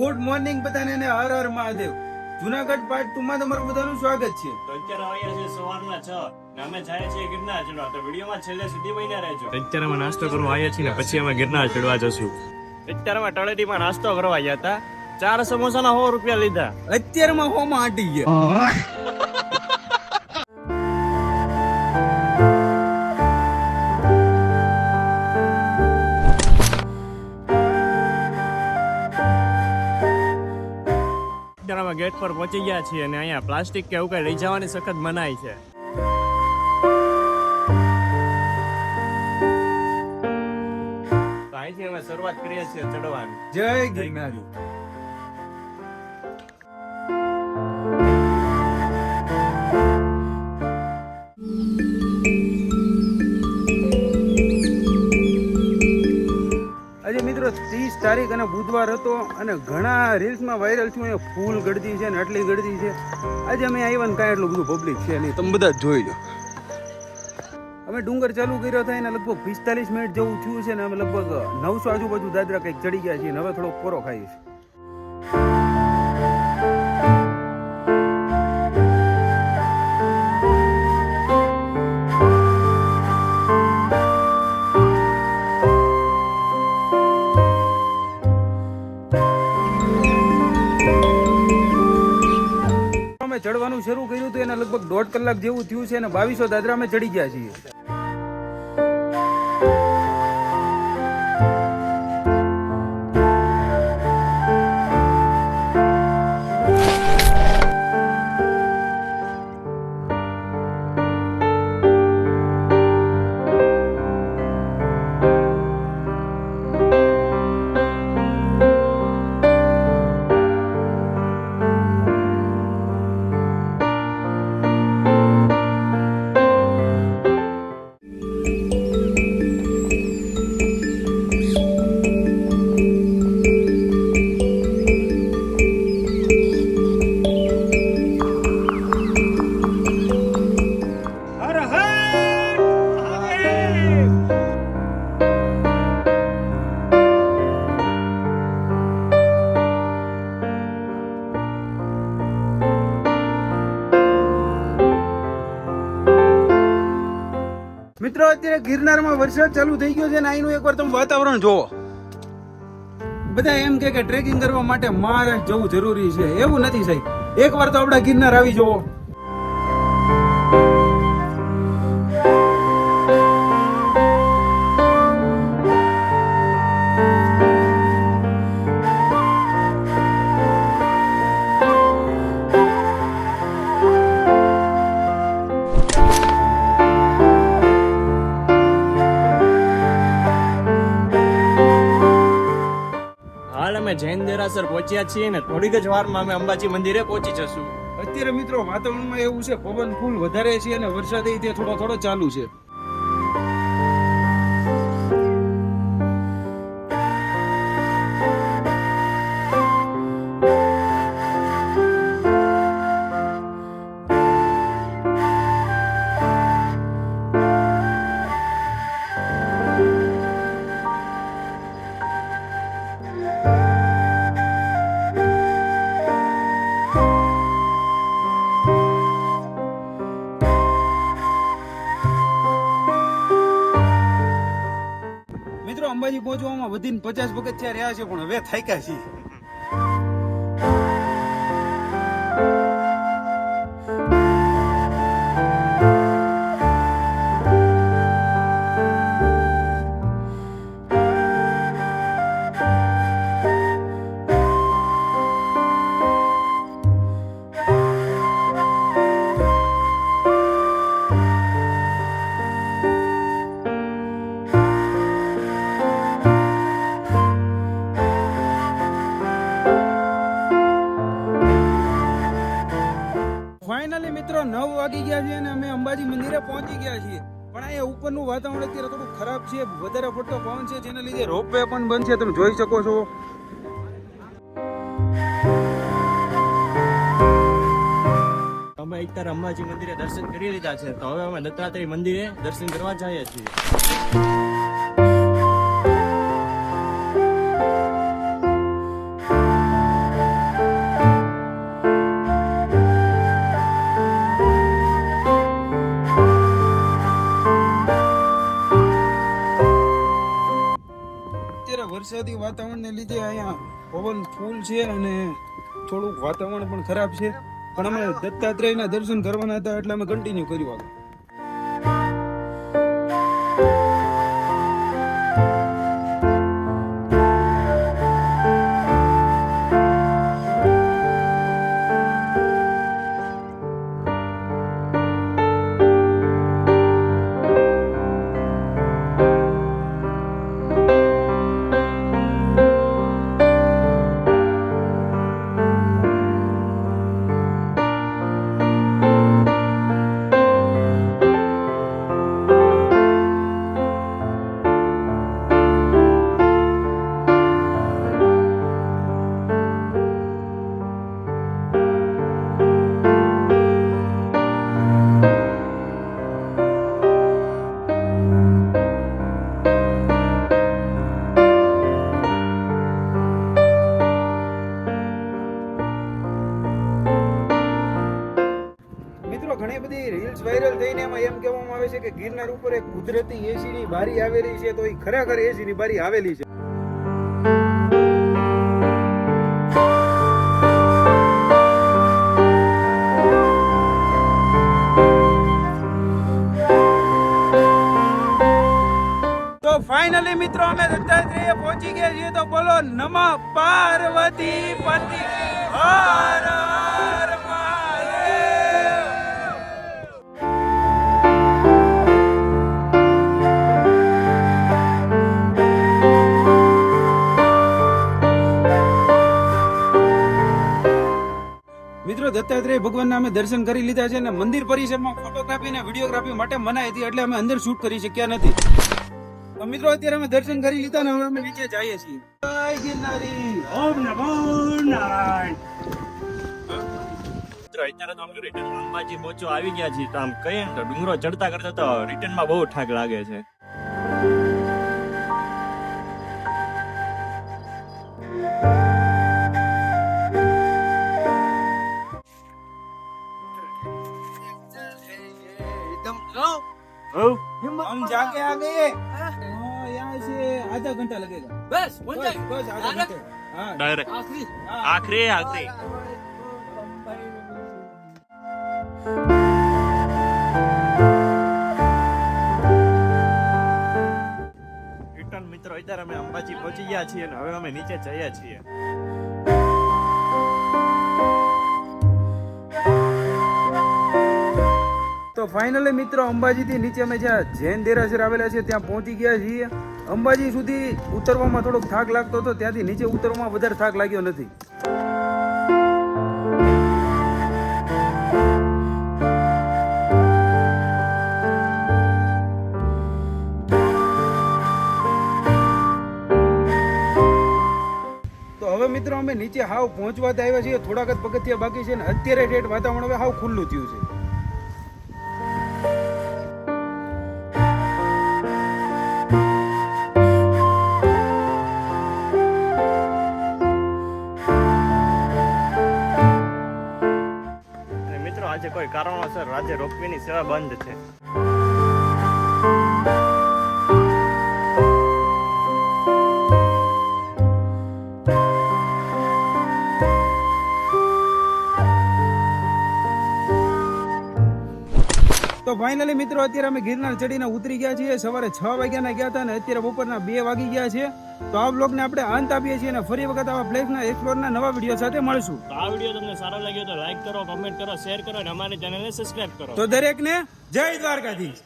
Good morning બધાને અને Har Har Mahadev. Junagadh part two માં તમારું બધાનું સ્વાગત છે. તો અત્યારે આવ્યા છે સવારના છ. ને અમે જાય છે ગિરનાર ચડવા. તો વિડીયોમાં છેલ્લે સુધી બન્યા રહેજો. અત્યારે અમે નાસ્તો કરવા આવ્યા છીએ ને પછી અમે ગિરનાર ચડવા જશું. અત્યારે અમે તળેટીમાં નાસ્તો કરવા ગયા હતા. ચાર સમોસાના સો રૂપિયા લીધા. અત્યારમાં હોમાં આટી ગયા. અત્યારે ગેટ પર પહોંચી ગયા છીએ અને અહીંયા પ્લાસ્ટિક કે એવું કઈ લઈ જવાની સખત મનાઈ છે. અહીંથી અમે શરૂઆત કરીએ છીએ ચડવાની. જય ગિરનાર. તારીખ અને બુધવાર હતો અને ઘણા રીલ્સમાં વાયરલ થયું એ ફૂલ ગળતી છે ને આટલી ગળતી છે. આજે અમે આવ્યા ને કાંઈ એટલું બધું પબ્લિક છે નહીં. તમે બધા જોઈ લો. અમે ડુંગર ચાલુ કર્યો હતો એને લગભગ પિસ્તાલીસ મિનિટ જેવું થયું છે ને અમે લગભગ નવસો આજુબાજુ દાદરા કંઈક ચડી ગયા છીએ ને હવે થોડોક કોરો ખાઈએ છીએ. દોઢ કલાક જેવું થયું છે અને બાવીસો દાદરા અમે ચડી ગયા છીએ. મિત્રો, અત્યારે ગિરનારમાં વરસાદ ચાલુ થઈ ગયો છે ને અહીંનું એકવાર તમે વાતાવરણ જોવો. બધા એમ કે ટ્રેકિંગ કરવા માટે મહારાષ્ટ્ર જવું જરૂરી છે. એવું નથી સાહેબ. એકવાર તો આપણા ગિરનાર આવી જોવો. પહોંચ્યા છીએ ને થોડીક જ વારમાં અમે અંબાજી મંદિરે પહોંચી જશું. અત્યારે મિત્રો વાતાવરણમાં એવું છે, પવન ફૂલ વધારે છે અને વરસાદ એ થોડો થોડો ચાલુ છે. અંબાજી પહોંચવામાં વધીને પચાસ પગથિયા રહ્યા છે પણ હવે થાક્યા છીએ. મિત્રો નવ વાગી ગયા છે અને અમે અંબાજી મંદિરે પહોંચી ગયા છીએ. પણ અહીંયા ઉપરનું વાતાવરણ અત્યારે થોડું ખરાબ છે. વધારે પડતો પવન છે, જેના લીધે રોપવે પણ બંધ છે. તમે જોઈ શકો છો. અમે અત્યારે અંબાજી મંદિરે દર્શન કરી લીધા છે. તો હવે અમે દત્તાત્રેય મંદિરે દર્શન કરવા જઈએ છીએ. વરસાદી વાતાવરણને લીધે અહીંયા પવન ફૂલ છે અને થોડુંક વાતાવરણ પણ ખરાબ છે. પણ અમે દત્તાત્રેયના દર્શન કરવાના હતા એટલે અમે કન્ટિન્યુ કર્યું આગળ. ઘણી બધી રીલ્સ વાયરલ થઈને એમાં એમ કહેવામાં આવે છે કે ગિરનાર ઉપર એક કુદરતી એસી ની બારી આવેલી છે, તો એ ખરેખર એસી ની બારી આવેલી છે. તો ફાઇનલી મિત્રો, અમે દત્તાત્રેય પહોંચી ગયા છીએ. તો બોલો, નમઃ પાર્વતી પતિ હર દત્તાત્રેય ભગવાનના અમે દર્શન કરી લીધા છે અને મંદિર પરિસરમાં ફોટોગ્રાફી અને વિડીયોગ્રાફી માટે મનાઈ હતી એટલે અમે અંદર શૂટ કરી શક્યા નથી. તો મિત્રો, અત્યારે અમે દર્શન કરી લીધા ને હવે અમે નીચે જઈએ છીએ. ઓમ નમો અત્યારે તો રિટર્ન અંબાજી મોચો આવી ગયા છીએ. તો આમ કહીએ તો ડુંગરો ચડતા કરતા તો રિટર્નમાં બહુ ઠાક લાગે છે. हम जाके आ गए हाँ यहाँ से आधा घंटा लगेगा बस बस बस आधा घंटे हाँ ડાયરેક્ટ आखिरी हाँ। આખરી આખરી રિટર્ન મિત્રો અત્યારે અમે અંબાજી પહોંચી ગયા છીએ અને હવે અમે નીચે જઈએ છીએ ફાઇનલી મિત્રો અંબાજીથી નીચે અમે જ્યાં જૈન દેરાસર આવેલા છે ત્યાં પહોંચી ગયા છીએ. અંબાજી સુધી ઉતરવામાં થોડોક થાક લાગતો હતો, ત્યાંથી નીચે ઉતરવામાં વધારે થાક લાગ્યો નથી. તો હવે મિત્રો અમે નીચે હાવ પહોંચવા આવ્યા છીએ, થોડાક જ પગથિયા બાકી છે ને અત્યારે ડેટ વાતાવરણ હવે હાવ ખુલ્લું થયું છે. આજે કોઈ કારણોસર રાજ્ય રોપવેની સેવા બંધ છે તો ફાઇનલી મિત્રો અત્યારે અમે ગિરનાર ચડીને ઉતરી ગયા છીએ. સવારે છ વાગ્યાના ગયા હતા અને અત્યારે બપોરના બે વાગી ગયા છે. તો આ બ્લોગને આપણે અંત આપીએ છીએ અને ફરી વખત આવા પ્લેસના એક્સપ્લોરના નવા વીડિયો સાથે મળશું. તો આ વીડિયો તમને સારો લાગ્યો તો લાઈક કરો કમેન્ટ કરો શેર કરો અને અમારી ચેનલને સબસ્ક્રાઇબ કરો. તો દરેકને જય દ્વારકાધીશ.